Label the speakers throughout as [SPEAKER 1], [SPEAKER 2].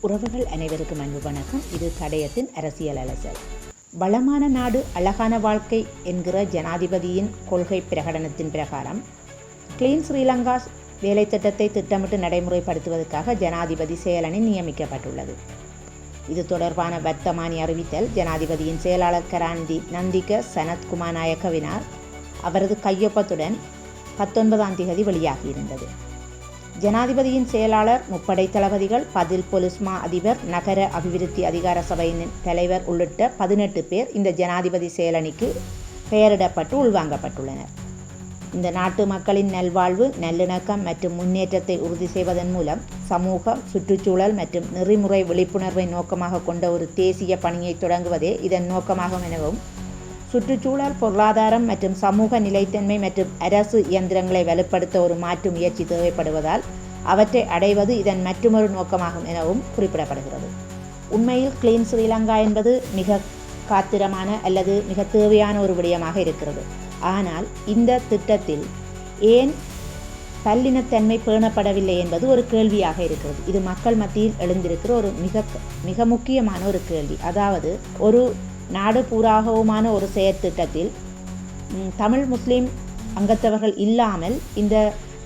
[SPEAKER 1] உறவுகள் அனைவருக்கும் அன்பு வணக்கம். இது தடயத்தின் அரசியல் அலசல். வளமான நாடு அழகான வாழ்க்கை என்கிற ஜனாதிபதியின் கொள்கை பிரகடனத்தின் பிரகாரம் கிளீன் ஸ்ரீலங்கா வேலை திட்டத்தை திட்டமிட்டு நடைமுறைப்படுத்துவதற்காக ஜனாதிபதி செயலணி நியமிக்கப்பட்டுள்ளது. இது தொடர்பான வர்த்தமானி அறிவித்தல் ஜனாதிபதியின் செயலாளர் கராந்தி நந்திக சனத்குமார் நாயக்கவினார். அவரது கையொப்பத்துடன் பத்தொன்பதாம் தேதி வெளியாகியிருந்தது ஜனாதிபதியின் செயலாளர் முப்படை தளபதிகள் பதில் பொலிஸ்மா அதிபர் நகர அபிவிருத்தி அதிகார சபையின் தலைவர் உள்ளிட்ட பதினெட்டு பேர் இந்த ஜனாதிபதி செயலணிக்கு பெயரிடப்பட்டு உள்வாங்கப்பட்டுள்ளனர். இந்த நாட்டு மக்களின் நல்வாழ்வு நல்லிணக்கம் மற்றும் முன்னேற்றத்தை உறுதி செய்வதன் மூலம் சமூக சுற்றுச்சூழல் மற்றும் நெறிமுறை விழிப்புணர்வை நோக்கமாக கொண்ட ஒரு தேசிய பணியை தொடங்குவதே இதன் நோக்கமாகும் எனவும் சுற்றுச்சூழல் பொருளாதாரம் மற்றும் சமூக நிலைத்தன்மை மற்றும் அரசு இயந்திரங்களை வலுப்படுத்த ஒரு மாற்று முயற்சி தேவைப்படுவதால் அவற்றை அடைவது இதன் மற்றொரு நோக்கமாகும் எனவும் குறிப்பிடப்படுகிறது. உண்மையில் கிளீன் ஸ்ரீலங்கா என்பது மிக காத்திரமான அல்லது மிக தேவையான ஒரு விடயமாக இருக்கிறது. ஆனால் இந்த திட்டத்தில் ஏன் பல்லினத்தன்மை பேணப்படவில்லை என்பது ஒரு கேள்வியாக இருக்கிறது. இது மக்கள் மத்தியில் எழுந்திருக்கிற ஒரு மிக மிக முக்கியமான ஒரு கேள்வி. அதாவது ஒரு நாடு பூராகவுமான ஒரு செயற்திட்டத்தில் தமிழ் முஸ்லீம் அங்கத்தவர்கள் இல்லாமல் இந்த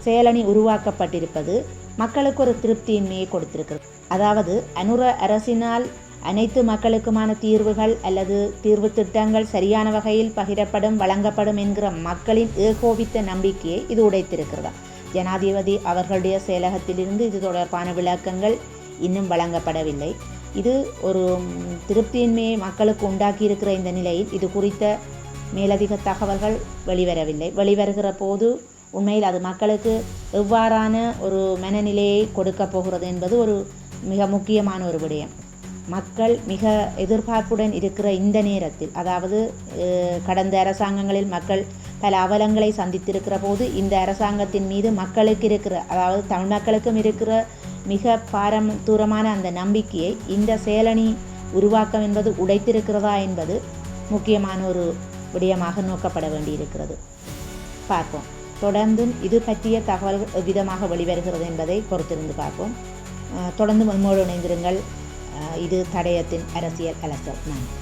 [SPEAKER 1] செயலணி உருவாக்கப்பட்டிருப்பது மக்களுக்கு ஒரு திருப்தியின்மையை கொடுத்திருக்கிறது. அதாவது அனுர அரசினால் அனைத்து மக்களுக்குமான தீர்வுகள் அல்லது தீர்வு திட்டங்கள் சரியான வகையில் பகிரப்படும் வழங்கப்படும் என்கிற மக்களின் ஏகோபித்த நம்பிக்கையை இது உடைத்திருக்கிறதா? ஜனாதிபதி அவர்களுடைய செயலகத்திலிருந்து இது தொடர்பான விளக்கங்கள் இன்னும் வழங்கப்படவில்லை. இது ஒரு திருப்தியின்மையை மக்களுக்கு உண்டாக்கியிருக்கிற இந்த நிலையில் இது குறித்த மேலதிக தகவல்கள் வெளிவரவில்லை. வெளிவருகிற போது உண்மையில் அது மக்களுக்கு எவ்வாறான ஒரு மனநிலையை கொடுக்கப் போகிறது என்பது ஒரு மிக முக்கியமான ஒரு விடயம். மக்கள் மிக எதிர்பார்ப்புடன் இருக்கிற இந்த நேரத்தில் அதாவது கடந்த அரசாங்கங்களில் மக்கள் பல அவலங்களை சந்தித்திருக்கிற போது இந்த அரசாங்கத்தின் மீது மக்களுக்கு இருக்கிற அதாவது தமிழ் மக்களுக்கும் இருக்கிற மிக பாரம் தூரமான அந்த நம்பிக்கையை இந்த செயலணி உருவாக்கம் என்பது உடைத்திருக்கிறதா என்பது முக்கியமான ஒரு விடயமாக நோக்கப்பட வேண்டியிருக்கிறது. பார்ப்போம். தொடர்ந்தும் இது பற்றிய தகவல்கள் எவ்விதமாக வெளிவருகிறது என்பதை பொறுத்திருந்து பார்ப்போம். தொடர்ந்து நம்மோடு இணைந்திருங்கள். இது தடயத்தின் அரசியல் அலசல் நன்றி.